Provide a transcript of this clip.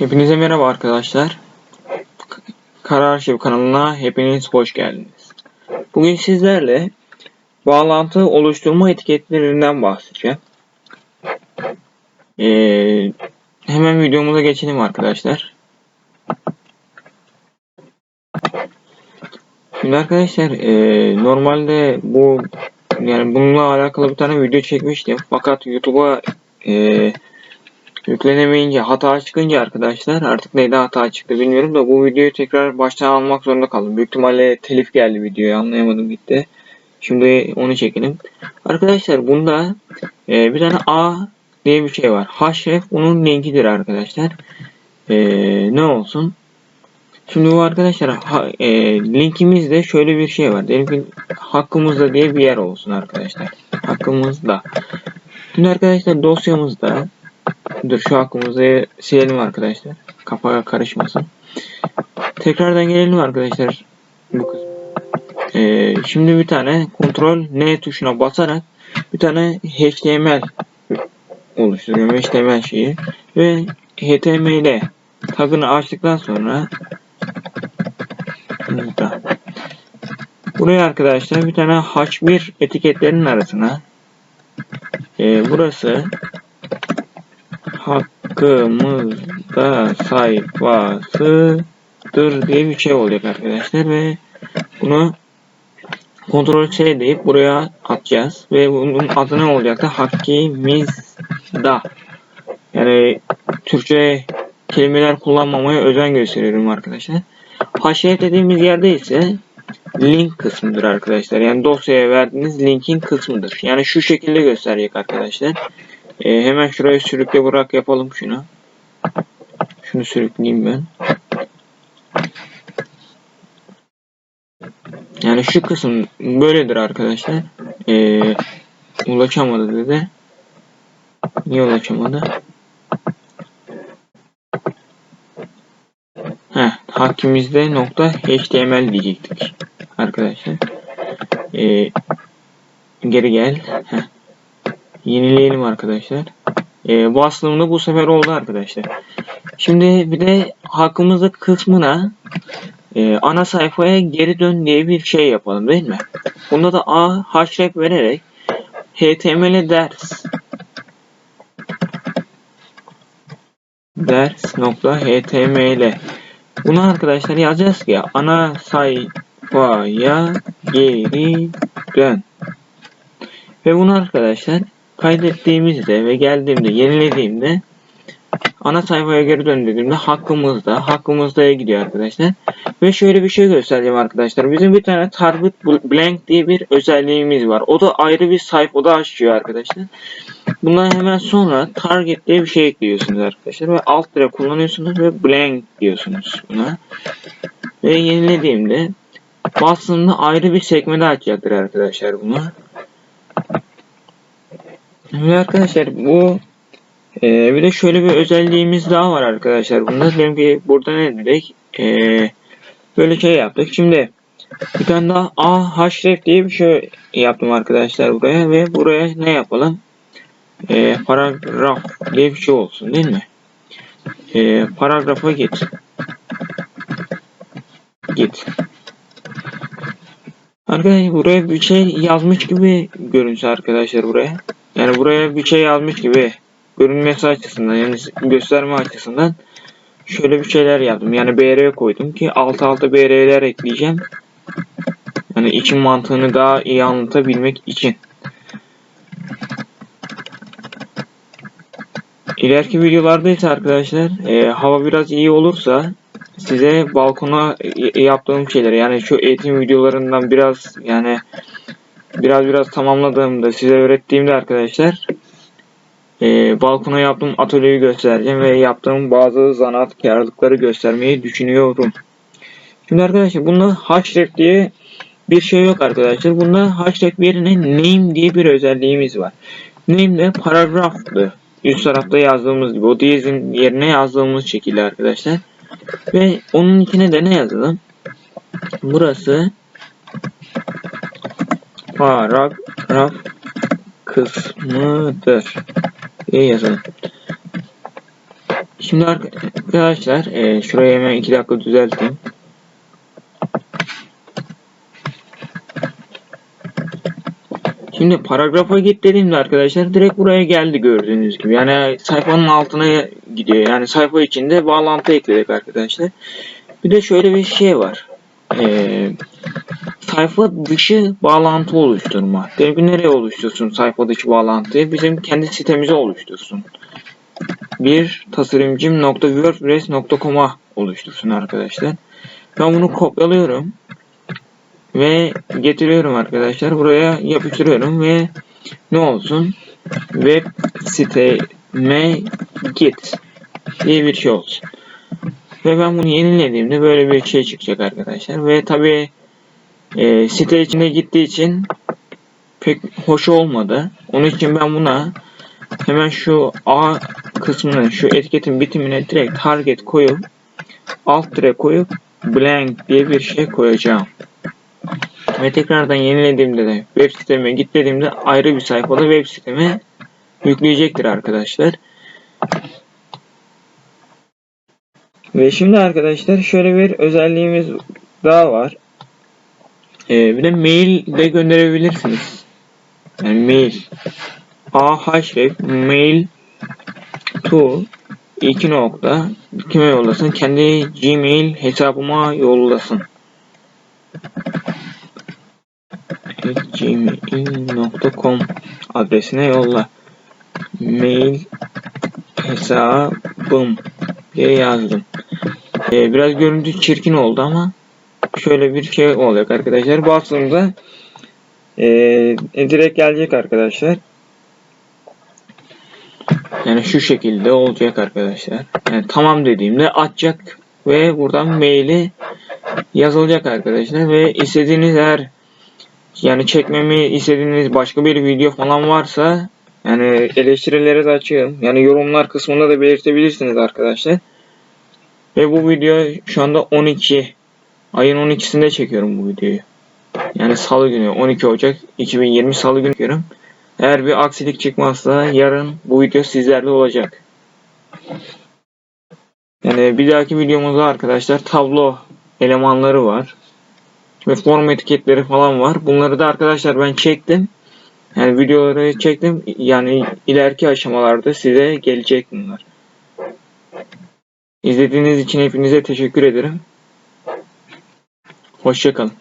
Hepinize merhaba arkadaşlar. Karar Arşiv kanalına hepiniz hoş geldiniz. Bugün sizlerle bağlantı oluşturma etiketlerinden bahsedeceğim. Ee, hemen videomuza geçelim arkadaşlar. Şimdi arkadaşlar ee, normalde bu yani bununla alakalı bir tane video çekmiştim. Fakat YouTube'a ee, Yüklenemeyince hata çıkınca arkadaşlar artık neyde hata çıktı bilmiyorum da bu videoyu tekrar baştan almak zorunda kaldım. Büyük ihtimalle telif geldi videoya anlayamadım gitti. Şimdi onu çekelim. Arkadaşlar bunda e, bir tane A diye bir şey var. Href bunun linkidir arkadaşlar. E, ne olsun? Şimdi bu arkadaşlar ha, e, linkimizde şöyle bir şey var. Diyelim ki hakkımızda diye bir yer olsun arkadaşlar. Hakkımızda. Şimdi arkadaşlar dosyamızda Dur şu hakkımızı silelim arkadaşlar. Kapağı karışmasın. Tekrardan gelelim arkadaşlar. Bu kısım. Ee, şimdi bir tane kontrol N tuşuna basarak bir tane HTML oluşturuyorum. HTML şeyi ve HTML tagını açtıktan sonra burada buraya arkadaşlar bir tane H1 etiketlerinin arasına e, burası hakkımızda sayfasıdır diye bir şey olacak arkadaşlar ve bunu kontrol C deyip buraya atacağız ve bunun adı ne olacak da hakkimizda yani Türkçe kelimeler kullanmamaya özen gösteriyorum arkadaşlar. Haşiyet dediğimiz yerde ise link kısmıdır arkadaşlar. Yani dosyaya verdiğiniz linkin kısmıdır. Yani şu şekilde gösterecek arkadaşlar. Ee, hemen şuraya sürükle bırak yapalım şunu. Şunu sürükleyeyim ben. Yani şu kısım böyledir arkadaşlar. Ee, ulaşamadı dedi. Niye ulaşamadı? Heh, hakimizde nokta html diyecektik arkadaşlar. Ee, geri gel. Heh. Yenileyelim arkadaşlar. Ee, bu aslında bu sefer oldu arkadaşlar. Şimdi bir de hakkımızda kısmına e, ana sayfaya geri dön diye bir şey yapalım değil mi? Bunda da a hashref vererek html ders ders nokta html bunu arkadaşlar yazacağız ki ana sayfaya geri dön ve bunu arkadaşlar kaydettiğimizde ve geldiğimde yenilediğimde ana sayfaya geri dön dediğimde hakkımızda hakkımızda'ya gidiyor arkadaşlar. Ve şöyle bir şey göstereceğim arkadaşlar. Bizim bir tane target blank diye bir özelliğimiz var. O da ayrı bir sayfada açıyor arkadaşlar. Bundan hemen sonra target diye bir şey ekliyorsunuz arkadaşlar. Ve alt dire kullanıyorsunuz ve blank diyorsunuz buna. Ve yenilediğimde aslında ayrı bir sekmede açacaktır arkadaşlar bunu. Şimdi arkadaşlar bu e, bir de şöyle bir özelliğimiz daha var arkadaşlar. Bunda diyelim ki burada ne dedik? E, böyle şey yaptık. Şimdi bir tane daha A href diye bir şey yaptım arkadaşlar buraya ve buraya ne yapalım? E, paragraf diye bir şey olsun değil mi? E, paragrafa git. Git. Arkadaşlar buraya bir şey yazmış gibi görünse arkadaşlar buraya. Yani buraya bir şey yazmış gibi görünmesi açısından yani gösterme açısından şöyle bir şeyler yaptım. Yani BR koydum ki alt alta BR'ler ekleyeceğim. Yani için mantığını daha iyi anlatabilmek için. İleriki videolarda ise arkadaşlar e, hava biraz iyi olursa size balkona yaptığım şeyler yani şu eğitim videolarından biraz yani biraz biraz tamamladığımda size öğrettiğimde arkadaşlar e, balkona yaptığım atölyeyi göstereceğim ve yaptığım bazı zanaatkarlıkları göstermeyi düşünüyorum. Şimdi arkadaşlar bunda href diye bir şey yok arkadaşlar. Bunda href yerine name diye bir özelliğimiz var. Name de paragraftı. Üst tarafta yazdığımız gibi o diyezin yerine yazdığımız şekilde arkadaşlar. Ve onun içine de ne yazalım? Burası paragraf kısmıdır diye yazalım. Şimdi arkadaşlar e, şurayı hemen 2 dakika düzelteyim. Şimdi paragrafa git dediğimde arkadaşlar direkt buraya geldi gördüğünüz gibi. Yani sayfanın altına gidiyor. Yani sayfa içinde bağlantı ekledik arkadaşlar. Bir de şöyle bir şey var. Ee, sayfa dışı bağlantı oluşturma. Ki nereye oluştursun sayfa dışı bağlantıyı? Bizim kendi sitemize oluştursun. Bir tasarımcım.wordpress.com'a oluştursun arkadaşlar. Ben bunu kopyalıyorum ve getiriyorum arkadaşlar. Buraya yapıştırıyorum ve ne olsun? Web siteme git diye bir şey olsun. Ve ben bunu yenilediğimde böyle bir şey çıkacak arkadaşlar. Ve tabi e, site içine gittiği için pek hoş olmadı. Onun için ben buna hemen şu A kısmının şu etiketin bitimine direkt target koyup alt dire koyup blank diye bir şey koyacağım. Ve tekrardan yenilediğimde de web siteme git ayrı bir sayfada web siteme yükleyecektir arkadaşlar. Ve şimdi arkadaşlar şöyle bir özelliğimiz daha var. Ee, bir de mail de gönderebilirsiniz. Yani mail ahref mail to iki nokta kime yollasın? Kendi gmail hesabıma yollasın. gmail.com adresine yolla. Mail hesabım diye yazdım. Ee, biraz görüntü çirkin oldu ama şöyle bir şey olacak arkadaşlar. Bastığımda e, direkt gelecek arkadaşlar. Yani şu şekilde olacak arkadaşlar. Yani tamam dediğimde açacak ve buradan maili yazılacak arkadaşlar ve istediğiniz eğer yani çekmemi istediğiniz başka bir video falan varsa yani eleştirilere de açığım. Yani yorumlar kısmında da belirtebilirsiniz arkadaşlar. Ve bu video şu anda 12 ayın 12'sinde çekiyorum bu videoyu. Yani salı günü 12 Ocak 2020 salı günü çekiyorum. Eğer bir aksilik çıkmazsa yarın bu video sizlerle olacak. Yani bir dahaki videomuzda arkadaşlar tablo elemanları var. Ve form etiketleri falan var. Bunları da arkadaşlar ben çektim. Yani videoları çektim. Yani ileriki aşamalarda size gelecek bunlar. İzlediğiniz için hepinize teşekkür ederim. Hoşçakalın.